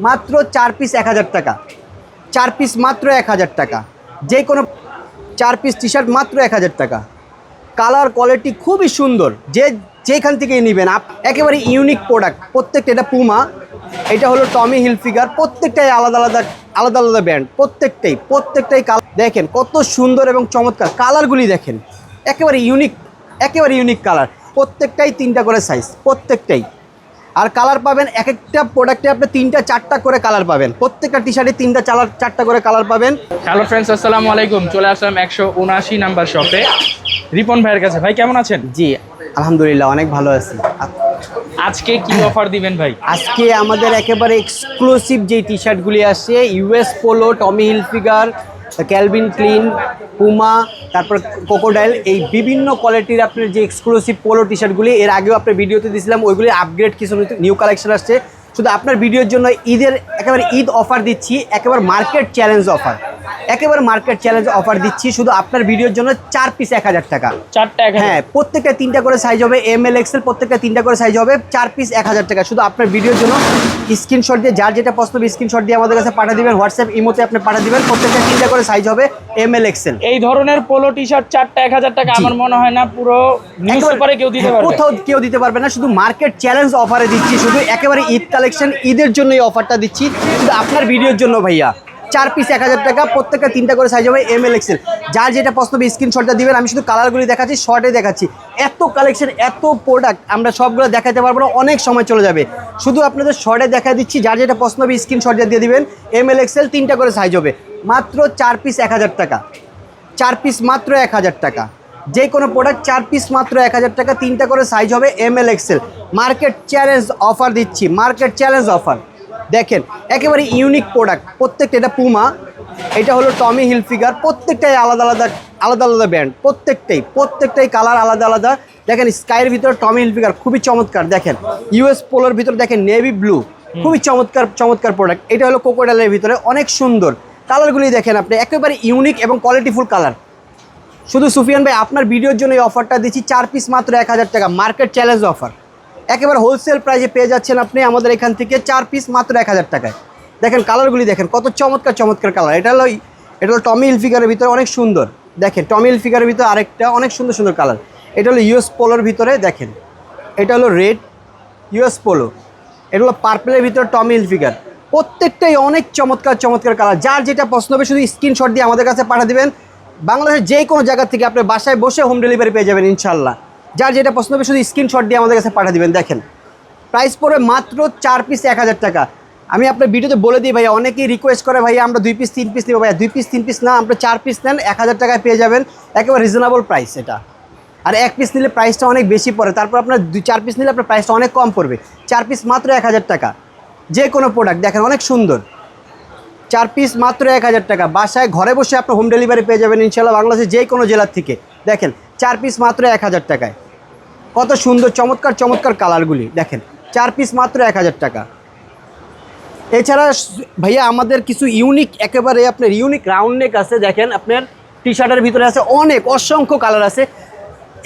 মাত্র চার পিস এক হাজার টাকা। চার পিস মাত্র এক হাজার টাকা। যে কোনো চার পিস টি শার্ট মাত্র এক হাজার টাকা। কালার কোয়ালিটি খুবই সুন্দর। যে যেখান থেকে নেবেন, আপ একেবারে ইউনিক প্রোডাক্ট প্রত্যেকটা এটা পুমা এটা হলো টমি হিলফিগার প্রত্যেকটাই আলাদা আলাদা আলাদা আলাদা ব্র্যান্ড প্রত্যেকটাই প্রত্যেকটাই কালার দেখেন কত সুন্দর এবং চমৎকার। কালারগুলি দেখেন। একেবারে ইউনিক একেবারে ইউনিক কালার প্রত্যেকটাই তিনটা করে সাইজ প্রত্যেকটাই। আর কালার পাবেন এক একটা প্রোডাক্টে আপনি তিনটা চারটা করে কালার পাবেন। প্রত্যেকটা টি শার্টে তিনটা চালার চারটা করে কালার পাবেন। হ্যালো ফ্রেন্ডস আসসালামু আলাইকুম। চলে আসলাম একশো উনআশি নাম্বার শপে রিপন ভাইয়ের কাছে। ভাই কেমন আছেন? জি আলহামদুলিল্লাহ অনেক ভালো আছি। আজকে কি অফার দিবেন ভাই? আজকে আমাদের একেবারে এক্সক্লুসিভ যে টি শার্টগুলি আসছে US Polo Tommy Hilfiger Calvin, Klein, Puma, তারপর কোকোডাইল এই বিভিন্ন কোয়ালিটির আপনার যে এক্সক্লুসিভ পোলো টি শার্টগুলি এর আগেও আপনার ভিডিওতে দিয়েছিলাম, ওইগুলি আপগ্রেড কিছু নিউ কালেকশন আসছে। শুধু আপনার ভিডিওর জন্য ঈদের একেবারে ঈদ অফার দিচ্ছি, একেবারে মার্কেট চ্যালেঞ্জ অফার একেবারে মার্কেট চ্যালেঞ্জ অফার দিচ্ছি। শুধু আপনার ভিডিওর জন্য চার পিস এক হাজার টাকা। চারটা হ্যাঁ প্রত্যেকটা তিনটা করে সাইজ হবে এম এল এক্সেল প্রত্যেকটা তিনটা করে সাইজ হবে চার পিস এক হাজার টাকা। শুধু আপনার ভিডিওর জন্য স্ক্রিনশট দিয়ে যার যেটা পছন্দ স্ক্রিনশট দিয়ে আমাদের কাছে পাঠিয়ে দিবেন। হোয়াটসঅ্যাপ ইমোতে আপনি পাঠিয়ে দিবেন। প্রত্যেকটা তিনটা করে সাইজ হবে এম এল এক্সেল এই ধরনের পোলো টি শার্ট চারটা এক হাজার টাকা আমার মনে হয় না পুরো পেপারে কেউ দিতে পারবে। কোথাও কেউ দিতে পারবে না। শুধু মার্কেট চ্যালেঞ্জ অফারে দিচ্ছি। শুধু একেবারে ঈদ কালেকশন ঈদের জন্য এই অফারটা দিচ্ছি। শুধু আপনার ভিডিওর জন্য ভাইয়া। চার পিস এক হাজার টাকা, প্রত্যেকটা তিনটা করে সাইজ হবে এম এল এক্সেল যার যেটা পছন্দ স্ক্রিনশটটা দিবেন, আমি শুধু কালারগুলি দেখাচ্ছি শর্টে দেখাচ্ছি। এত কালেকশন এত প্রোডাক্ট আমরা সবগুলো দেখাতে পারব না, অনেক সময় চলে যাবে। শুধু আপনাদের শর্টে দেখা দিচ্ছি, যার যেটা পছন্দ হবে স্ক্রিনশটটা দিয়ে দিবেন এম এল এক্সেল তিনটা করে সাইজ হবে। মাত্র চার পিস এক হাজার টাকা। চার পিস মাত্র এক হাজার টাকা। যে কোনো প্রোডাক্ট চার পিস মাত্র এক হাজার টাকা, তিনটা করে সাইজ হবে M L XL market challenge offer দিচ্ছি মার্কেট চ্যালেঞ্জ অফার দেখেন একেবারে ইউনিক প্রোডাক্ট প্রত্যেকটা এটা পুমা এটা হলো টমি হিল হিলফিগার প্রত্যেকটাই আলাদা আলাদা আলাদা আলাদা ব্র্যান্ড প্রত্যেকটাই প্রত্যেকটাই কালার আলাদা আলাদা। দেখেন স্কাইয়ের ভিতরে টমি হিলফিগার খুবই চমৎকার দেখেন। ইউএস পোলোর ভিতরে দেখেন নেভি ব্লু খুবই চমৎকার চমৎকার প্রোডাক্ট এটা হলো কোকোডালের ভিতরে অনেক সুন্দর। কালারগুলি দেখেন আপনি একেবারে ইউনিক এবং কোয়ালিটিফুল কালার শুধু সুফিয়ান ভাই আপনার ভিডিওর জন্য এই অফারটা দিচ্ছি চার পিস মাত্র এক হাজার টাকা মার্কেট চ্যালেঞ্জ অফার একেবারে হোলসেল প্রাইসে পেয়ে যাচ্ছেন আপনি আমাদের এখান থেকে চার পিস মাত্র এক হাজার টাকায়। দেখেন কালারগুলি দেখেন, কত চমৎকার চমৎকার কালার এটা হলো এটা হলো টমি হিলফিগারের ভিতরে অনেক সুন্দর। দেখেন টমি হিলফিগারের ভিতরে আরেকটা অনেক সুন্দর সুন্দর কালার এটা হলো ইউএস পোলোর ভিতরে, দেখেন। এটা হলো রেড ইউএস পোলো এটা হলো পার্পেলের ভিতরে টমি হিলফিগার প্রত্যেকটাই অনেক চমৎকার চমৎকার কালার যার যেটা পছন্দ হবে শুধু স্ক্রিনশট দিয়ে আমাদের কাছে পাঠিয়ে দেবেন। বাংলাদেশের যে কোনো জায়গা থেকে আপনি বাসায় বসে হোম ডেলিভারি পেয়ে যাবেন ইনশাল্লাহ যার যেটা পছন্দ হবে শুধু স্ক্রিনশট দিয়ে আমাদের কাছে পাঠিয়ে দেবেন, দেখেন। প্রাইস পড়বে মাত্র চার পিস এক হাজার টাকা। আমি আপনার ভিডিওতে বলে দিই ভাইয়া, অনেকেই রিকোয়েস্ট করে ভাইয়া, আমরা দুই পিস তিন পিস নেব ভাইয়া। দুই পিস তিন পিস না, আমরা চার পিস নেন, এক হাজার টাকায় পেয়ে যাবেন। একেবারে রিজনেবল প্রাইস এটা। আর এক পিস নিলে প্রাইসটা অনেক বেশি পড়ে। তারপর আপনার দুই, চার পিস নিলে আপনার প্রাইসটা অনেক কম পড়বে। চার পিস মাত্র এক হাজার টাকা। যে কোনো প্রোডাক্ট দেখেন অনেক সুন্দর। চার পিস মাত্র এক হাজার টাকা। বাসায়, ঘরে বসে আপনার হোম ডেলিভারি পেয়ে যাবেন ইনশাল্লাহ বাংলাদেশের যে কোনো জেলার থেকে। দেখেন, চার পিস মাত্র এক হাজার টাকায়। কত সুন্দর, চমৎকার চমৎকার কালারগুলি। দেখেন, চার পিস মাত্র এক হাজার টাকা। এছাড়া ভাইয়া, আমাদের কিছু ইউনিক একেবারে আপনার ইউনিক রাউন্ড নেক আছে, দেখেন আপনার টি শার্টের ভিতরে আছে অনেক, অসংখ্য কালার আছে।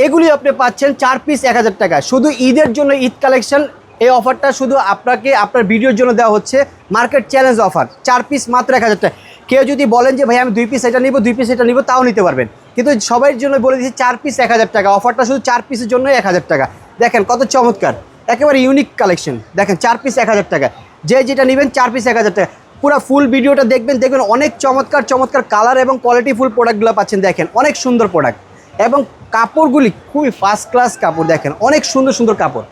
এগুলি আপনি পাচ্ছেন চার পিস এক হাজার টাকা। শুধু ঈদের জন্য ঈদ কালেকশন এই অফারটা শুধু আপনাকে, আপনার ভিডিওর জন্য দেওয়া হচ্ছে। মার্কেট চ্যালেঞ্জ অফার চার পিস মাত্র এক হাজার টাকা। কেউ যদি বলেন যে ভাই আমি দুই পিস এটা নিব, দুই পিস এটা নিব, তাও নিতে পারবেন। কিন্তু সবাই জন্য বলে দিচ্ছি চার পিস এক হাজার টাকা। অফারটা শুধু চার পিসের জন্য এক হাজার টাকা। দেখেন কত চমৎকার। একেবারে ইউনিক কালেকশন দেখেন চার পিস এক হাজার টাকা। যে যেটা নেবেন চার পিস এক হাজার টাকা। পুরো ফুল ভিডিওটা দেখবেন দেখবেন অনেক চমৎকার চমৎকার কালার এবং কোয়ালিটি ফুল প্রোডাক্টগুলো পাচ্ছেন। দেখেন অনেক সুন্দর প্রোডাক্ট এবং কাপড়গুলি খুবই ফার্স্ট ক্লাস কাপড়, দেখেন অনেক সুন্দর সুন্দর কাপড়।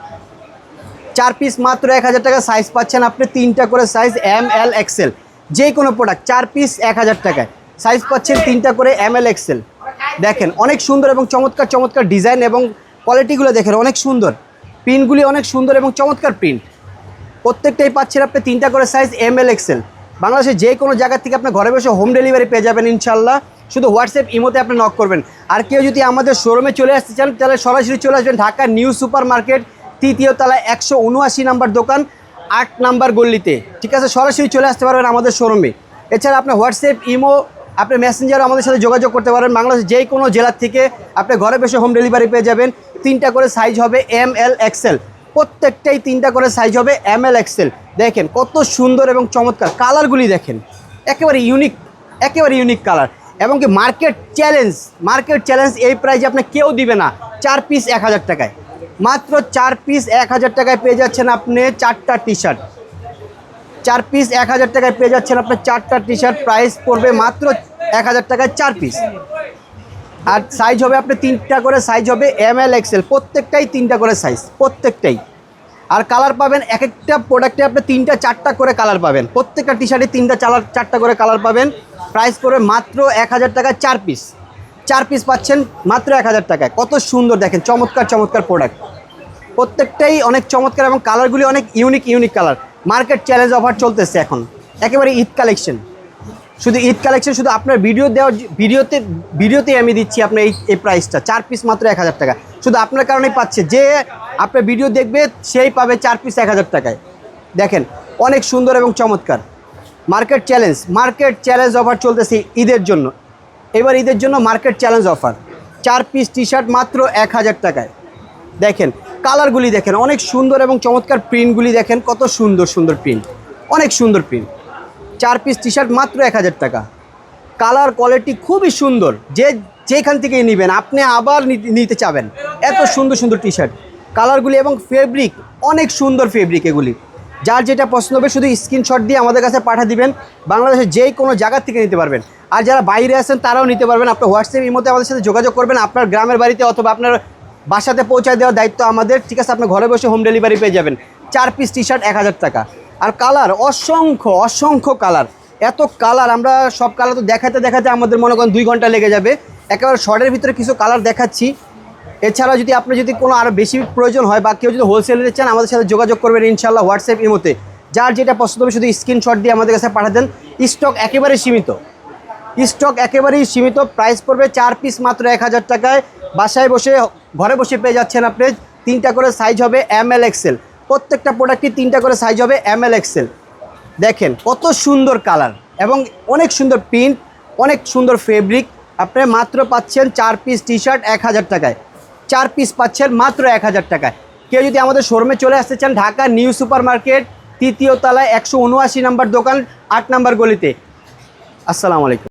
চার পিস মাত্র এক হাজার টাকা। সাইজ পাচ্ছেন আপনি তিনটা করে সাইজ এম এল এক্সেল যে কোনো প্রোডাক্ট চার পিস এক হাজার টাকায়। সাইজ পাচ্ছেন তিনটা করে এম এল এক্সেল দেখেন, অনেক সুন্দর এবং চমৎকার চমৎকার ডিজাইন এবং কোয়ালিটিগুলো দেখেন, অনেক সুন্দর। প্রিন্টগুলি অনেক সুন্দর এবং চমৎকার প্রিন্ট প্রত্যেকটাই পাচ্ছেন আপনি তিনটা করে সাইজ এম এল এক্সেল বাংলাদেশে যে কোনো জায়গা থেকে আপনি ঘরে বসে হোম ডেলিভারি পেয়ে যাবেন ইনশাল্লাহ শুধু হোয়াটসঅ্যাপ ইমোতে আপনি নক করবেন। আর কেউ যদি আমাদের শোরুমে চলে আসতে চান, তাহলে সরাসরি চলে আসবেন ঢাকা নিউ সুপার মার্কেট তৃতীয় তলায় একশো উনআশি নাম্বার দোকান, আট নাম্বার গল্লিতে ঠিক আছে, সরাসরি চলে আসতে পারবেন আমাদের শোরুমে এছাড়া আপনি হোয়াটসঅ্যাপ ইমো আপনি মেসেঞ্জারও আমাদের সাথে যোগাযোগ করতে পারেন। বাংলাদেশের যে কোনো জেলার থেকে আপনি ঘরে বসে হোম ডেলিভারি পেয়ে যাবেন। তিনটা করে সাইজ হবে এম এল এক্সেল প্রত্যেকটাই তিনটা করে সাইজ হবে এম এল এক্সেল দেখেন কত সুন্দর এবং চমৎকার। কালারগুলি দেখেন। একেবারে ইউনিক একেবারে ইউনিক কালার এবং কি মার্কেট চ্যালেঞ্জ মার্কেট চ্যালেঞ্জ এই প্রাইজে আপনি কেউ দিবে না। চার পিস এক হাজার টাকায়। মাত্র চার পিস এক হাজার টাকায় পেয়ে যাচ্ছেন আপনি চারটা টি শার্ট চার পিস এক হাজার টাকায় পেয়ে যাচ্ছেন আপনার চারটা টি শার্ট প্রাইস পড়বে মাত্র এক হাজার টাকায় চার পিস আর সাইজ হবে আপনার তিনটা করে সাইজ হবে এম এল এক্সেল প্রত্যেকটাই তিনটা করে সাইজ প্রত্যেকটাই। আর কালার পাবেন এক একটা প্রোডাক্টে আপনি তিনটা, চারটা করে কালার পাবেন। প্রত্যেকটা টি শার্টে তিনটা চালার চারটা করে কালার পাবেন। প্রাইস করে মাত্র এক হাজার টাকায় চার পিস চার পিস পাচ্ছেন মাত্র এক হাজার টাকায়। কত সুন্দর দেখেন, চমৎকার চমৎকার প্রোডাক্ট প্রত্যেকটাই অনেক চমৎকার এবং কালারগুলি অনেক unique unique colour market challenge offer চলতেছে এখন। একেবারে ঈদ কালেকশন শুধু ঈদ কালেকশন শুধু আপনার ভিডিও দেওয়ার ভিডিওতে ভিডিওতেই আমি দিচ্ছি আপনার এই এই প্রাইসটা চার পিস মাত্র এক হাজার টাকা। শুধু আপনার কারণেই পাচ্ছে যে আপনার ভিডিও দেখবে, সেই পাবে চার পিস এক হাজার টাকায়। দেখেন, অনেক সুন্দর এবং চমৎকার। Market challenge market challenge offer চলতেছে ঈদের জন্য। এবার ঈদের জন্য মার্কেট চ্যালেঞ্জ অফার চার পিস টি শার্ট মাত্র এক হাজার টাকায়। দেখেন কালারগুলি দেখেন, অনেক সুন্দর এবং চমৎকার প্রিন্টগুলি দেখেন, কত সুন্দর সুন্দর প্রিন্ট অনেক সুন্দর প্রিন্ট চার পিস টি শার্ট মাত্র এক হাজার টাকা। কালার কোয়ালিটি খুবই সুন্দর। যে যেখান থেকে নেবেন, আপনি আবার নিতে- চাবেন। এত সুন্দর সুন্দর টি শার্ট কালারগুলি এবং ফেব্রিক অনেক সুন্দর ফেব্রিক এগুলি। যার যেটা পছন্দ হবে, শুধু স্ক্রিনশট দিয়ে আমাদের কাছে পাঠিয়ে দিবেন। বাংলাদেশের যে কোনো জায়গা থেকে নিতে পারবেন। আর যারা বাইরে আছেন, তারাও নিতে পারবেন। আপনার হোয়াটসঅ্যাপ ইমোতে আমাদের সাথে যোগাযোগ করবেন। আপনার গ্রামের বাড়িতে অথবা আপনার বাসাতে পৌঁছায় দেওয়ার দায়িত্ব আমাদের। ঠিক আছে, আপনার ঘরে বসে হোম ডেলিভারি পেয়ে যাবেন। চার পিস টি শার্ট এক হাজার টাকা। আর কালার, অসংখ্য অসংখ্য কালার। এত কালার, আমরা সব কালার তো দেখাতে দেখাতে আমাদের মনে করেন দুই ঘণ্টা লেগে যাবে। একেবারে শর্টের ভিতরে কিছু কালার দেখাচ্ছি। এছাড়া যদি আপনার যদি কোনো আরও বেশি প্রয়োজন হয় বা কেউ যদি হোলসেল নিতে চান, আমাদের সাথে যোগাযোগ করবেন ইনশাল্লাহ হোয়াটসঅ্যাপ ইমোতে। যার যেটা পছন্দ হবে শুধু স্ক্রিনশট দিয়ে আমাদের কাছে পাঠাতেন। স্টক একেবারে সীমিত। স্টক একেবারেই সীমিত। প্রাইস পড়বে চার পিস মাত্র এক হাজার টাকায়। বাসায় বসে, ঘরে বসে পেয়ে যাচ্ছেন আপনি। তিনটা করে সাইজ হবে এম এল এক্সেল প্রত্যেকটা প্রোডাক্টই তিনটা করে সাইজ হবে? এম এল এক্সেল দেখেন, কত সুন্দর কালার এবং অনেক সুন্দর প্রিন্ট অনেক সুন্দর ফেব্রিক আপনি মাত্র পাচ্ছেন চার পিস টি শার্ট এক হাজার টাকায়। চার পিস পাচ্ছেন মাত্র এক হাজার টাকায়। কেউ যদি আমাদের শোরুমে চলে আসতে চান, ঢাকা নিউ সুপার মার্কেট তৃতীয় তলায় একশো উনআশি নাম্বার দোকান, আট নাম্বার গলিতে। আসসালামু আলাইকুম।